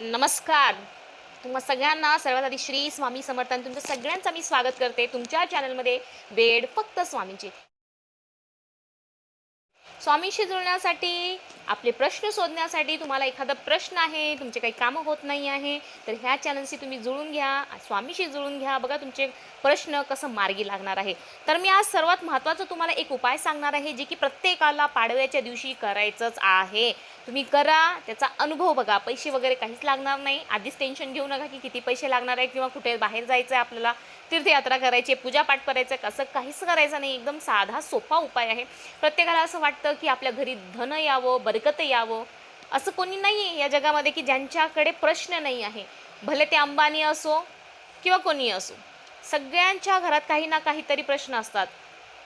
नमस्कार. तुम्हा सगळ्यांना सर्वात आधी श्री स्वामी समर्थन तुमचं सगळ्यांचं मी स्वागत करते तुमच्या चॅनलमध्ये वेड फक्त स्वामींची. स्वामींशी जुळण्यासाठी आपले प्रश्न शोधण्यासाठी तुम्हाला एखादा प्रश्न आहे तुमचे काही कामं होत नाही आहे तर ह्या चॅनलशी तुम्ही जुळून घ्या स्वामीशी जुळून घ्या बघा तुमचे प्रश्न कसं मार्गी लागणार आहे. तर मी आज सर्वात महत्त्वाचं तुम्हाला एक उपाय सांगणार आहे जे की प्रत्येकाला पाडव्याच्या दिवशी करायचंच आहे. तुम्ही करा त्याचा अनुभव बघा. पैसे वगैरे काहीच लागणार नाही. आधीच टेन्शन घेऊ नका की किती पैसे लागणार आहे किंवा कुठे बाहेर जायचं आहे आपल्याला. तीर्थयात्रा करायची आहे पूजापाठ करायचं आहे कसं काहीच करायचं नाही. एकदम साधा सोपा उपाय आहे. प्रत्येकाला असं वाटतं की आपल्या घरी धन यावं बरकत यावं. असं कोणी नाही आहे या जगामध्ये की ज्यांच्याकडे प्रश्न नाही आहे. भले ते अंबानी असो किंवा कोणी असो. सगळ्यांच्या घरात काही ना काहीतरी प्रश्न असतात.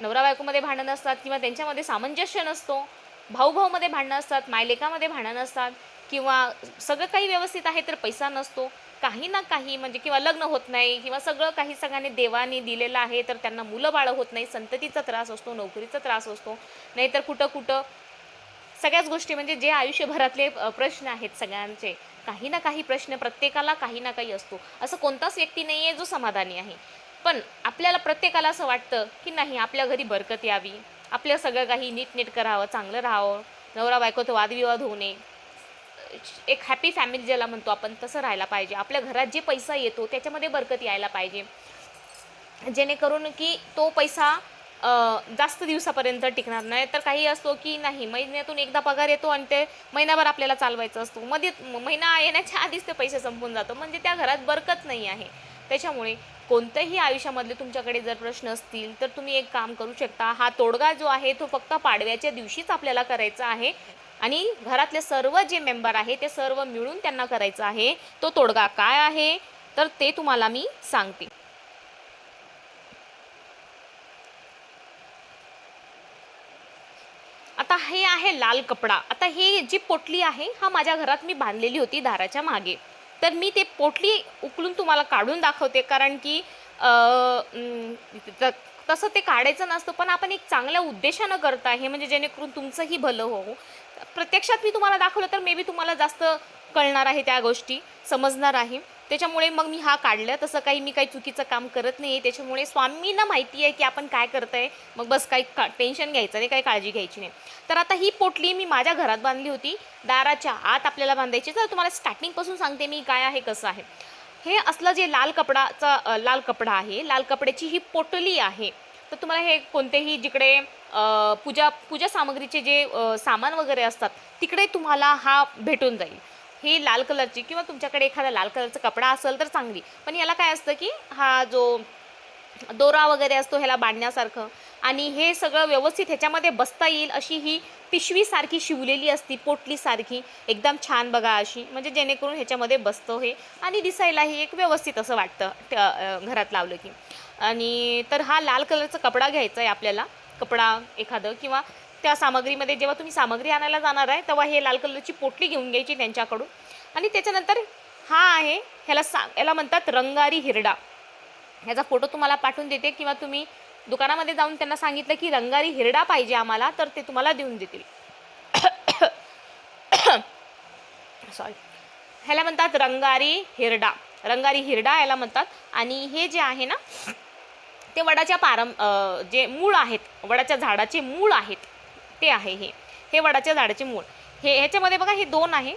नवरा बायकोमध्ये भांडण असतात किंवा त्यांच्यामध्ये सामंजस्य नसतो. भाऊ भाऊमध्ये भांडणं असतात मायलेकामध्ये भांडणं असतात किंवा सगळं काही व्यवस्थित आहे तर पैसा नसतो. काही ना काही म्हणजे किंवा लग्न होत नाही किंवा सगळं काही सगळ्यांनी देवाने दिलेलं आहे तर त्यांना मुलं बाळं होत नाही संततीचा त्रास असतो नोकरीचा त्रास असतो. नाहीतर कुठं कुठं सगळ्याच गोष्टी म्हणजे जे आयुष्यभरातले प्रश्न आहेत सगळ्यांचे काही ना काही प्रश्न प्रत्येकाला काही ना काही असतो. असं कोणताच व्यक्ती नाही आहे जो समाधानी आहे. पण आपल्याला प्रत्येकाला असं वाटतं की नाही आपल्या घरी बरकत यावी. आपलं सगळं काही नीटनेट करावं चांगलं राहावं नवरा बायकोचं वादविवाद होऊ नये. एक हॅपी फॅमिली ज्याला म्हणतो आपण तसं राहायला पाहिजे. आपल्या घरात जे पैसा येतो त्याच्यामध्ये बरकत यायला पाहिजे. जेणेकरून की तो पैसा जास्त दिवसापर्यंत टिकणार नाही. तर काही असतो की नाही महिन्यातून एकदा पगार येतो आणि ते महिनाभर आपल्याला चालवायचं असतो. मध्ये महिना येण्याच्या आधीच ते पैसे संपून जातो. म्हणजे त्या घरात बरकत नाही आहे. त्याच्यामुळे कोणत्याही आयुष्यामधले तुमच्याकडे जर प्रश्न असतील तर तुम्ही एक काम करू शकता. हा तोडगा जो आहे तो फक्त पाडव्याच्या दिवशीच आपल्याला करायचा आहे. आणि घरातले सर्व जे मेंबर आहे ते सर्व मिळून त्यांना करायचं आहे. तो तोडगा काय आहे? तर ते तुम्हाला मी सांगते. आता हे आहे लाल कपडा. आता हे जी पोटली आहे हा माझ्या घरात मी बांधलेली होती दाराच्या मागे. तर मी ते पोटली उकलून तुम्हाला काढून दाखवते कारण की त- तसं ते काढायचं नसतं पण आपण एक चांगल्या उद्देशानं करत आहे म्हणजे जेणेकरून तुमचंही भलं हो प्रत्यक्षात मी तुम्हाला दाखवलं तर मे बी तुम्हाला जास्त कळणार आहे त्या गोष्टी समजणार आहे. त्याच्यामुळे मग मी हा काढलं. तसं काही मी काही चुकीचं काम करत नाही आहे त्याच्यामुळे स्वामींना माहिती आहे की आपण काय करत आहे मग बस काही का टेन्शन घ्यायचं नाही काही काळजी घ्यायची नाही. तर आता ही पोटली मी माझ्या घरात बांधली होती. दाराच्या आत आपल्याला बांधायची. तर तुम्हाला स्टार्टिंगपासून सांगते मी काय आहे कसं आहे. हे असलं जे लाल कपडाचा लाल कपडा आहे लाल कपड्याची ही पोटली आहे. तर तुम्हाला हे कोणतेही जिकडे पूजा पूजा सामग्रीचे जे सामान वगैरे असतात तिकडे तुम्हाला हा भेटून जाईल. ही लाल कलरची किंवा तुमच्याकडे एखादा लाल कलरचा कपडा असेल तर चांगली. पण याला काय असतं की हा जो दोरा वगैरे असतो ह्याला बांधण्यासारखं आणि हे सगळं व्यवस्थित ह्याच्यामध्ये बसता येईल अशी ही पिशवीसारखी शिवलेली असती पोटलीसारखी एकदम छान बघा अशी. म्हणजे जेणेकरून ह्याच्यामध्ये बसतो हे आणि दिसायलाही एक व्यवस्थित असं वाटतं घरात लावलं की. आणि तर हा लाल कलरचा कपडा घ्यायचा आहे आपल्याला. कपडा एखादं किंवा त्या सामग्रीमध्ये जेव्हा तुम्ही सामग्री आणायला जाणार आहे तेव्हा हे लाल कलरची पोटली घेऊन घ्यायची त्यांच्याकडून. आणि त्याच्यानंतर हा आहे ह्याला सा याला म्हणतात रंगारी हिरडा. ह्याचा फोटो तुम्हाला पाठवून देते किंवा तुम्ही दुकानामध्ये जाऊन त्यांना सांगितलं की रंगारी हिरडा पाहिजे आम्हाला तर ते तुम्हाला देऊन देतील. सॉरी ह्याला म्हणतात रंगारी हिरडा. रंगारी हिरडा याला म्हणतात. आणि हे जे आहे ना ते वडाच्या पारं जे मूळ आहेत वडाच्या झाडाचे मूळ आहेत. ते आहे हे. हे वडाच्या झाडाचे मूळ. हे ह्याच्यामध्ये बघा हे दोन आहे.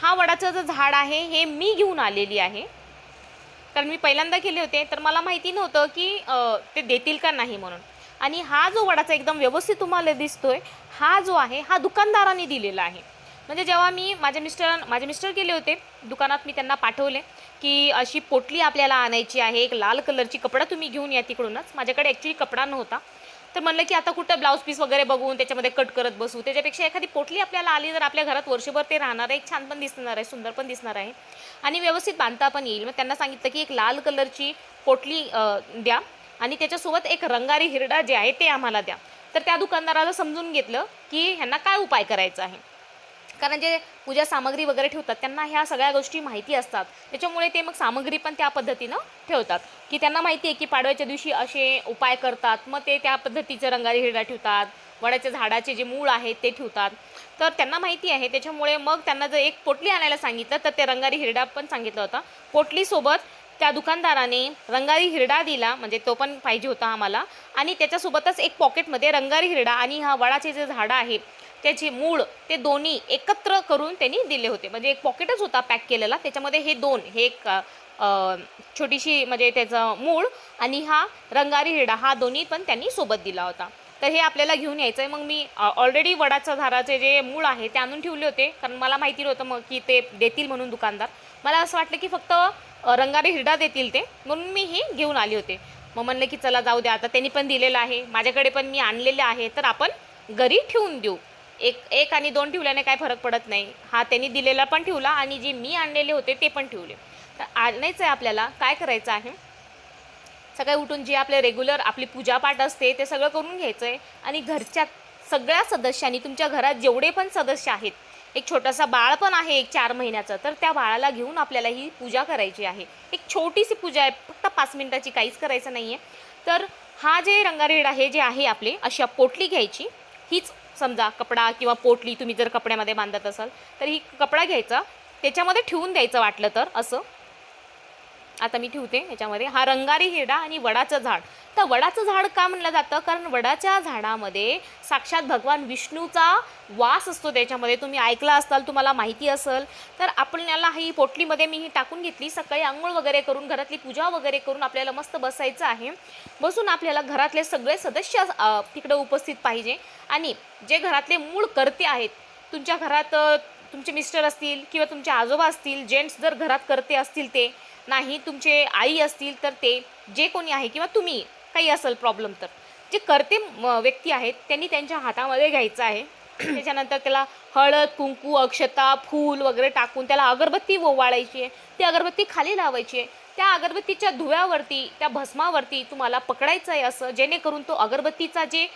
हा वडाचं जे झाड आहे हे मी घेऊन आलेली आहे. कारण मी पहिल्यांदा केले होते तर मला माहिती नव्हतं की ते देतील का नाही म्हणून. आणि हा जो वडाचा एकदम व्यवस्थित तुम्हाला दिसतोय हा जो आहे हा दुकानदाराने दिलेला आहे. म्हणजे जेव्हा मी माझ्या मिस्टर माझे मिस्टर गेले होते दुकानात मी त्यांना पाठवले की अशी पोटली आपल्याला आणायची आहे एक लाल कलरची कपडा तुम्ही घेऊन या तिकडूनच. माझ्याकडे ॲक्च्युली कपडा नव्हता. तर म्हणलं की आता कुठं ब्लाऊज पीस वगैरे बघून त्याच्यामध्ये कट करत बसू. त्याच्यापेक्षा एखादी पोटली आपल्याला आली तर आपल्या घरात वर्षभर ते राहणार आहे एक छान पण दिसणार आहे सुंदर पण दिसणार आहे. आणि व्यवस्थित बांधता पण येईल. मग त्यांना सांगितलं की एक लाल कलरची पोटली द्या आणि त्याच्यासोबत एक रंगारी हिरडा जे आहे ते आम्हाला द्या. तर त्या दुकानदाराला समजून घेतलं की ह्यांना काय उपाय करायचा आहे. कारण जे पूजा सामग्री वगैरे ठेवतात त्यांना ह्या सगळ्या गोष्टी माहिती असतात. त्याच्यामुळे ते मग सामग्री पण त्या पद्धतीनं ठेवतात. की त्यांना माहिती आहे की पाडव्याच्या दिवशी असे उपाय करतात मग ते त्या पद्धतीचं रंगारी हिरडा ठेवतात वडाच्या झाडाचे जे मूळ आहेत ते ठेवतात. तर त्यांना माहिती आहे त्याच्यामुळे मग त्यांना जर एक पोटली आणायला सांगितलं तर ते रंगारी हिरडा पण सांगितलं होता. पोटलीसोबत त्या दुकानदाराने रंगारी हिरडा दिला म्हणजे तो पण पाहिजे होता आम्हाला. आणि त्याच्यासोबतच एक पॉकेटमध्ये रंगारी हिरडा आणि हा वडाचे जे झाडं आहे त्याचे मूळ ते दोन्ही एकत्र करून त्यांनी दिले होते. म्हणजे एक पॉकेटच होता पॅक केलेला. त्याच्यामध्ये हे दोन हे एक छोटीशी म्हणजे त्याचं मूळ आणि हा रंगारी हिरडा हा दोन्ही पण त्यांनी सोबत दिला होता. तर हे आपल्याला घेऊन यायचं आहे मग मी ऑलरेडी वडाच्या झाडाचे जे मूळ आहे ते आणून ठेवले होते. कारण मला माहिती नव्हतं मग की ते देतील म्हणून दुकानदार. मला असं वाटलं की फक्त रंगारी हिरडा देतील ते. म्हणून मी हे घेऊन आले होते. मग म्हणलं की चला जाऊ द्या. आता त्यांनी पण दिलेलं आहे. माझ्याकडे पण मी आणलेले आहे. तर आपण घरी ठेवून देऊ. एक एक आणि दोन ठेवल्याने काय फरक पडत नाही. हा त्यांनी दिलेला पण ठेवला आणि जे मी आणलेले होते ते पण ठेवले. तर आणायचं आहे आपल्याला काय करायचं आहे? सकाळी उठून जे आपले रेग्युलर आपली पूजापाठ असते ते सगळं करून घ्यायचं आहे आणि घरच्या सगळ्या सदस्यांनी तुमच्या घरात जेवढे पण सदस्य आहेत एक छोटासा बाळ पण आहे एक चार महिन्याचं तर त्या बाळाला घेऊन आपल्याला ही पूजा करायची आहे. एक छोटीशी पूजा आहे फक्त पाच मिनिटाची काहीच करायचं नाही आहे तर हा जे रंगारेड आहे जे आहे आपले अशी पोटली घ्यायची हीच समजा कपडा किंवा पोटली तुम्ही जर कपड्यामध्ये बांधत असाल तर ही कपडा घ्यायचा त्याच्यामध्ये ठेवून द्यायचं वाटलं तर असं? आता मी ठेवते याच्यामध्ये. हा रंगारी हिरडा आणि वडाचं झाड. तर वडाचं झाड का म्हणलं जातं? कारण वडाच्या झाडामध्ये साक्षात भगवान विष्णूचा वास असतो त्याच्यामध्ये. तुम्ही ऐकला असाल तुम्हाला माहिती असेल तर आपल्याला ही पोटलीमध्ये मी ही टाकून घेतली. सकाळी आंघोळ वगैरे करून घरातली पूजा वगैरे करून आपल्याला मस्त बसायचं आहे. बसून आपल्याला घरातले सगळे सदस्य तिकडे उपस्थित पाहिजे. आणि जे घरातले मूळ करते आहेत तुमच्या घरात तुमचे मिस्टर असतील किंवा तुमचे आजोबा असतील जेंट्स जर घरात करते असतील ते नाही तुमचे आई असतील तर ते जे कोणी आहे किंवा तुम्ही काही असेल प्रॉब्लेम तर. जे करते व्यक्ती आहेत त्यांनी त्यांच्या हातामध्ये घ्यायचं आहे. त्याच्यानंतर त्याला हळद कुंकू अक्षता फूल वगैरे टाकून त्याला अगरबत्ती ओवाळायची आहे. ती अगरबत्ती खाली लावायची आहे. त्या अगरबत्तीच्या धुव्यावरती त्या भस्मावरती तुम्हाला पकडायचं आहे असं जेणेकरून तो अगरबत्तीचा जे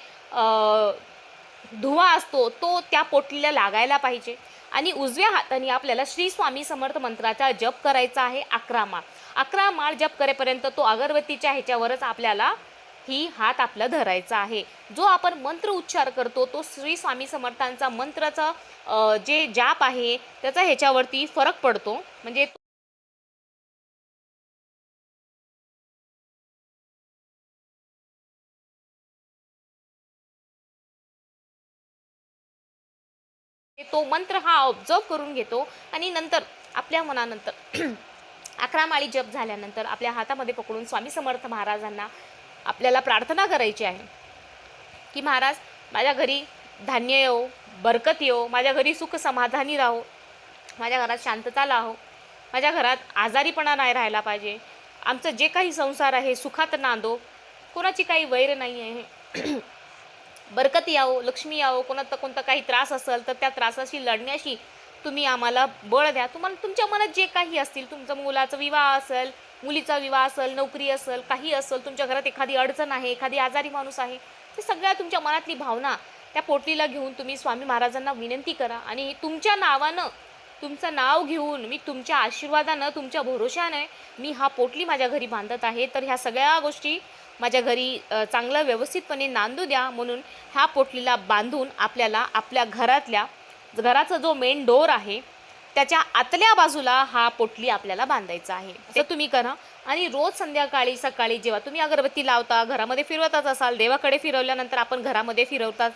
धुवा असतो तो त्या पोटलीला लागायला पाहिजे. आणि उजव्या हाताने आपल्याला श्री स्वामी समर्थ मंत्राचा जप करायचा आहे अकरा माळ. अकरा माळ जप करेपर्यंत तो अगरबत्तीच्या ह्याच्यावरच आपल्याला ही हात आपला धरायचा आहे. जो आपण मंत्र उच्चार करतो तो श्री स्वामी समर्थांचा मंत्राचा जे जाप आहे त्याचा ह्याच्यावरती फरक पडतो. म्हणजे तो मंत्र हा ऑब्झर्व करून घेतो आणि नंतर आपल्या मनानंतर अकरा माळी जप झाल्यानंतर आपल्या हातामध्ये पकडून स्वामी समर्थ महाराजांना आपल्याला प्रार्थना करायची आहे की महाराज माझ्या घरी धान्य येऊ बरकत येऊ माझ्या घरी सुख समाधानी राहो माझ्या घरात शांतता लाहो माझ्या घरात आजारीपणा नाही राहायला पाहिजे आमचं जे काही संसार आहे सुखात नांदो कोणाची काही वैर नाही आहे बरकत यावो लक्ष्मी यावो कोणाचा कोणता काही त्रास असेल तर त्या त्रासाशी लढण्याशी तुम्ही आम्हाला बळ द्या. तुम्हाला तुमच्या मनात जे काही असतील तुमचं मुलाचा विवाह असेल मुलीचा विवाह असेल नोकरी असेल काही असेल तुमच्या घरात एखादी अडचण आहे एखादी आजारी माणूस आहे ते सगळ्या तुमच्या मनातली भावना त्या पोटलीला घेऊन तुम्ही स्वामी महाराजांना विनंती करा आणि तुमच्या नावानं तुमचं नाव घेऊन मी तुमच्या आशीर्वादानं तुमच्या भरोशाने मी हा पोटली माझ्या घरी बांधत आहे. तर ह्या सगळ्या गोष्टी माझ्या घरी चांगलं व्यवस्थितपणे नांदू द्या म्हणून ह्या पोटलीला बांधून आपल्याला आपल्या घरातल्या घराचा जो मेन डोर आहे त्याच्या आतल्या बाजूला हा पोटली आपल्याला बांधायचा आहे. असं तुम्ही करा. आणि रोज संध्याकाळी सकाळी जेव्हा तुम्ही अगरबत्ती लावता घरामध्ये फिरवतच असाल देवाकडे फिरवल्यानंतर आपण घरामध्ये फिरवताच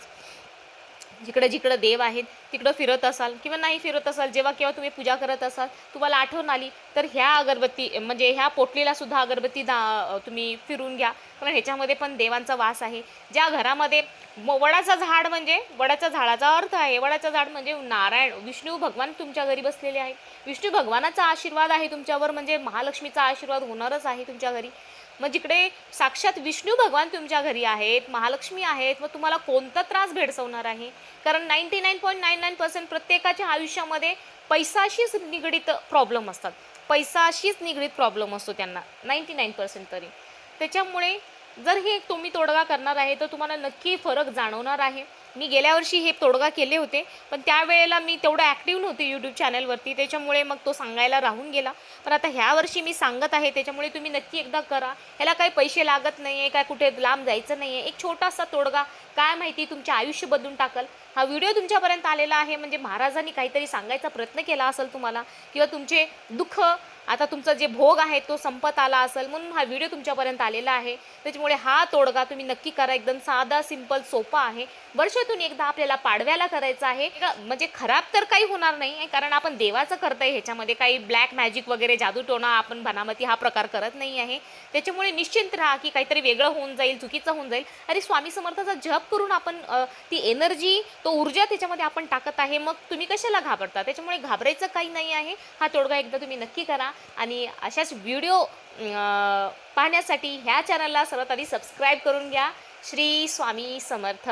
जिकडं जिकडं देव आहेत तिकडं फिरत असाल किंवा नाही फिरत असाल जेव्हा केव्हा तुम्ही पूजा करत असाल तुम्हाला आठवण आली तर ह्या अगरबत्ती म्हणजे ह्या पोटलीला सुद्धा अगरबत्ती दा तुम्ही फिरून घ्या. कारण ह्याच्यामध्ये पण देवांचा वास आहे. ज्या घरामध्ये म- वडाचं झाड म्हणजे वडाच्या झाडाचा अर्थ आहे. वडाचं झाड म्हणजे नारायण विष्णू भगवान तुमच्या घरी बसलेले आहेत. विष्णू भगवानाचा आशीर्वाद आहे तुमच्यावर म्हणजे महालक्ष्मीचा आशीर्वाद होणारच आहे तुमच्या घरी. मग जिकडे साक्षात विष्णू भगवान तुमच्या घरी आहेत महालक्ष्मी आहेत मग तुम्हाला कोणता त्रास भेडसवणार आहे? कारण ninety nine point nine nine percent प्रत्येकाच्या आयुष्यामध्ये पैसाशीच निगडीत प्रॉब्लेम असतात. पैसाशीच निगडीत प्रॉब्लेम असतो त्यांना नाईन्टी नाईन पर्सेंट तरी. त्याच्यामुळे जर हे तुम्ही तोडगा करणार आहे तर तुम्हाला नक्की फरक जाणवणार आहे. मी गेल्या वर्षी हे तोडगा केले होते पण त्यावेळेला मी तेवढं ॲक्टिव्ह नव्हते यूट्यूब चॅनलवरती त्याच्यामुळे मग तो सांगायला राहून गेला. पण आता ह्या वर्षी मी सांगत आहे त्याच्यामुळे तुम्ही नक्की एकदा करा. ह्याला काही पैसे लागत नाही आहे काय कुठे लांब जायचं नाही आहे एक छोटासा तोडगा काय माहिती तुमचे आयुष्य बदलून टाकल. हा व्हिडिओ तुमच्यापर्यंत आलेला आहे म्हणजे महाराजांनी काहीतरी सांगायचा प्रयत्न केला असेल तुम्हाला किंवा तुमचे दुःख आता तुमचा जे भोग आहे तो संपत आला असेल म्हणून हा व्हिडिओ तुमच्यापर्यंत आलेला आहे. त्याच्यामुळे हा तोडगा तुम्ही नक्की करा एकदम साधा सिंपल सोपा आहे. वर्षातून एकदा आपल्याला पाडव्याला करायचा आहे. म्हणजे खराब तर काही होणार नाही आहे कारण आपण देवाचं करताय ह्याच्यामध्ये काही ब्लॅक मॅजिक वगैरे जादूटोणा आपण बनामती हा प्रकार करत नाही आहे. त्याच्यामुळे निश्चिंत राहा की काहीतरी वेगळं होऊन जाईल चुकीचं होऊन जाईल. अरे स्वामी समर्थाचा जप करून आपण ती एनर्जी तो ऊर्जा त्याच्यामध्ये आपण टाकत आहे. मग तुम्ही कशाला घाबरता? त्याच्यामुळे घाबरायचं काही नाही आहे. हा तोडगा एकदा तुम्ही नक्की करा. आणि अशाच व्हिडिओ पाहण्यासाठी ह्या चॅनलला सर्वात आधी सबस्क्राईब करून घ्या. श्री स्वामी समर्थ.